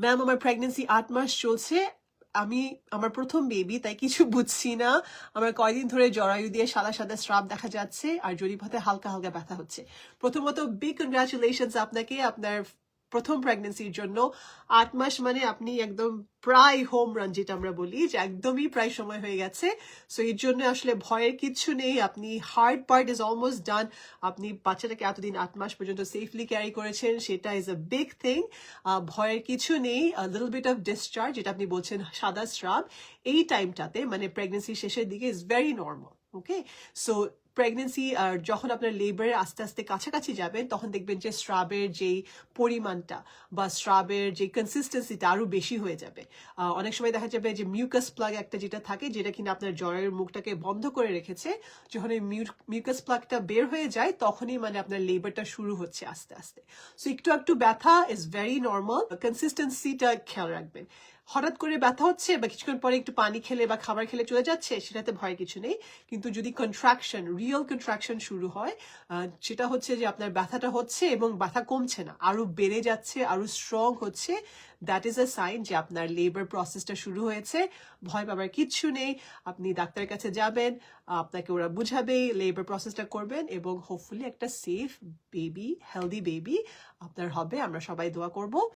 Ma'am আমার pregnancy আট মাস চলছে। আমি, আমার প্রথম বেবি তাই কিছু বুঝছি না। আমার কয়দিন ধরে জরায়ু দিয়ে সাদা সাদা স্রাব দেখা যাচ্ছে আর জরিপথে হালকা হালকা ব্যথা হচ্ছে। প্রথমত বিগ কনগ্রাচুলেশনস আপনাকে, আপনার প্রথম প্রেগনেন্সির জন্য। আট মাস মানে আপনি একদম প্রায় হোম রান যেটা আমরা বলি, যে একদমই প্রায় সময় হয়ে গেছে। সো এর জন্য আসলে ভয়ের কিছু নেই। আপনি hard part is almost done আপনি বাচ্চাটাকে এতদিন আট মাস পর্যন্ত সেফলি ক্যারি করেছেন, সেটা ইজ আ বিগ থিং ভয়ের কিছু নেই। লিটল বিট অফ ডিসচার্জ যেটা আপনি বলছেন, সাদা স্রাব, এই টাইমটাতে মানে প্রেগনেন্সি শেষের দিকে is very normal okay so pregnancy আর যখন আপনার লেবারের আস্তে আস্তে কাছাকাছি যাবেন, তখন দেখবেন যে স্রাবের যেই পরিমাণটা বা স্রাবের যে কনসিস্টেন্সিটা আরও বেশি হয়ে যাবে। অনেক সময় দেখা যাবে যে মিউকাস প্লাগ একটা যেটা থাকে, যেটা কিনা আপনার জ্বরের মুখটাকে বন্ধ করে রেখেছে, যখন এই মিউকাস প্লাগটা বের হয়ে যায়, তখনই মানে আপনার লেবারটা শুরু হচ্ছে আস্তে আস্তে। সো একটু একটু ব্যথা ইজ ভেরি নর্মাল কনসিস্টেন্সিটা খেয়াল রাখবেন। হঠাৎ করে ব্যথা হচ্ছে বা কিছুক্ষণ পরে একটু পানি খেলে বা খাবার খেলে চলে যাচ্ছে, সেটাতে ভয় কিছু নেই। কিন্তু যদি কন্ট্রাকশন রিয়েল কন্ট্রাকশন শুরু হয় সেটা হচ্ছে যে আপনার ব্যথাটা হচ্ছে এবং ব্যথা কমছে না, আরও বেড়ে যাচ্ছে, আরও স্ট্রং হচ্ছে দ্যাট ইজ আ সাইন যে আপনার লেবার প্রসেসটা শুরু হয়েছে। ভয় পাবার কিচ্ছু নেই, আপনি ডাক্তারের কাছে যাবেন, আপনাকে ওরা বুঝাবে লেবার প্রসেসটা করবেন এবং হোপফুলি একটা সেফ বেবি হেলদি বেবি আপনার হবে। আমরা সবাই দোয়া করব।